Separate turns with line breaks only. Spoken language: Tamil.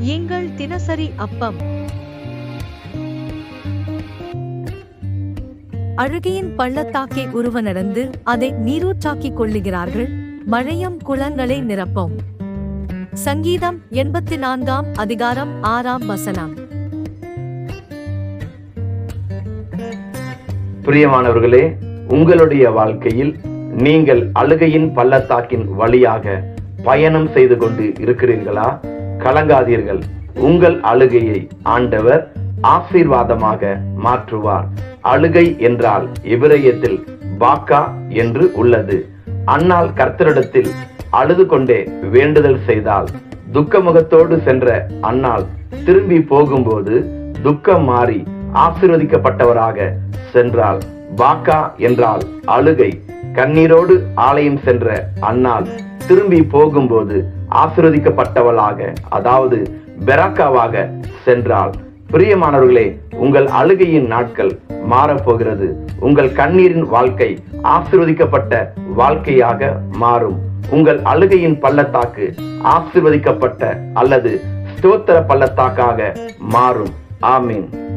எங்கள் தினசரி அப்பம். அழுகையின் பள்ளத்தாக்கை உருவ நடந்து அதை நீரூற்றாக்கிக் கொள்ளுகிறார்கள் மழையும் குளங்களை நிரப்பும். சங்கீதம் எண்பத்தி நான்காம் அதிகாரம் ஆறாம் வசனம்.
பிரியமானவர்களே உங்களுடைய வாழ்க்கையில் நீங்கள் அழுகையின் பள்ளத்தாக்கின் வழியாக பயணம் செய்து கொண்டு இருக்கிறீர்களா? கலங்காதீர்கள். உங்கள் அழுகையை ஆண்டவர் ஆசீர்வாதமாக மாற்றுவார். அழுகை என்றால் எபிரேயத்தில் பாக்கா என்று உள்ளது. அன்னால் கர்த்தரிடத்தில் அழுது கொண்டே வேண்டுதல் செய்தால் துக்கமுகத்தோடு சென்ற அன்னால் திரும்பி போகும்போது துக்கம் மாறி ஆசிர்வதிக்கப்பட்டவராக சென்றால் பாக்கா என்றால் அழுகை. கண்ணீரோடு ஆலயம் சென்ற அன்னாள் திரும்பி போகும்போது ஆசிர்வதிக்கப்பட்டவளாக அதாவது பெராக்காவாக சென்றாள். பிரியமானவர்களே உங்கள் அழுகையின் நாட்கள் மாறப்போகிறது. உங்கள் கண்ணீரின் வாழ்க்கை ஆசிர்வதிக்கப்பட்ட வாழ்க்கையாக மாறும். உங்கள் அழுகையின் பள்ளத்தாக்கு ஆசிர்வதிக்கப்பட்ட அல்லது ஸ்தோத்திர பள்ளத்தாக்காக மாறும். ஆமீன்.